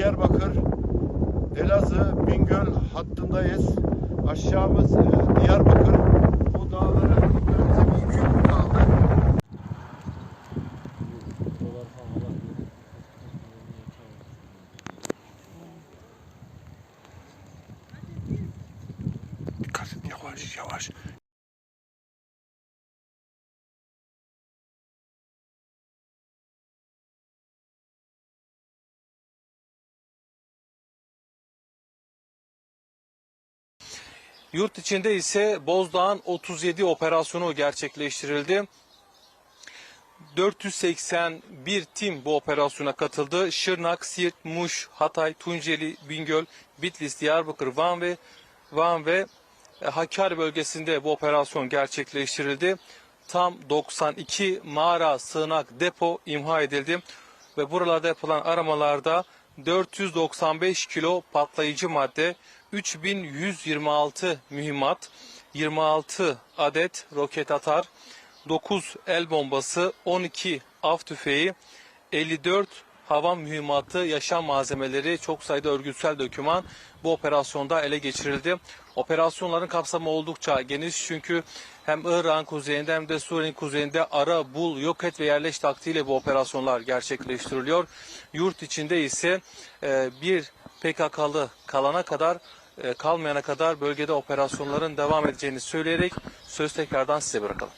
Diyarbakır, Elazığ, Bingöl hattındayız. Aşağımız e, Diyarbakır. O dağlara önümüze bir iki gün kaldı. Yavaş yavaş. Yurt içinde ise Bozdağ'ın 37 operasyonu gerçekleştirildi. 481 tim bu operasyona katıldı. Şırnak, Siirt, Muş, Hatay, Tunceli, Bingöl, Bitlis, Diyarbakır, Van ve Van ve e, Hakkari bölgesinde bu operasyon gerçekleştirildi. Tam 92 mağara, sığınak, depo imha edildi ve buralarda yapılan aramalarda 495 kilo patlayıcı madde, 3126 mühimmat, 26 adet roket atar, 9 el bombası, 12 av tüfeği, 54 hava mühimmatı, yaşam malzemeleri, çok sayıda örgütsel döküman bu operasyonda ele geçirildi. Operasyonların kapsamı oldukça geniş çünkü hem İran kuzeyinde hem de Suriye'nin kuzeyinde ara, bul, yok et ve yerleş taktiğiyle bu operasyonlar gerçekleştiriliyor. Yurt içinde ise e, bir PKK'lı kalana kadar kalmayana kadar bölgede operasyonların devam edeceğini söyleyerek söz tekrardan size bırakalım.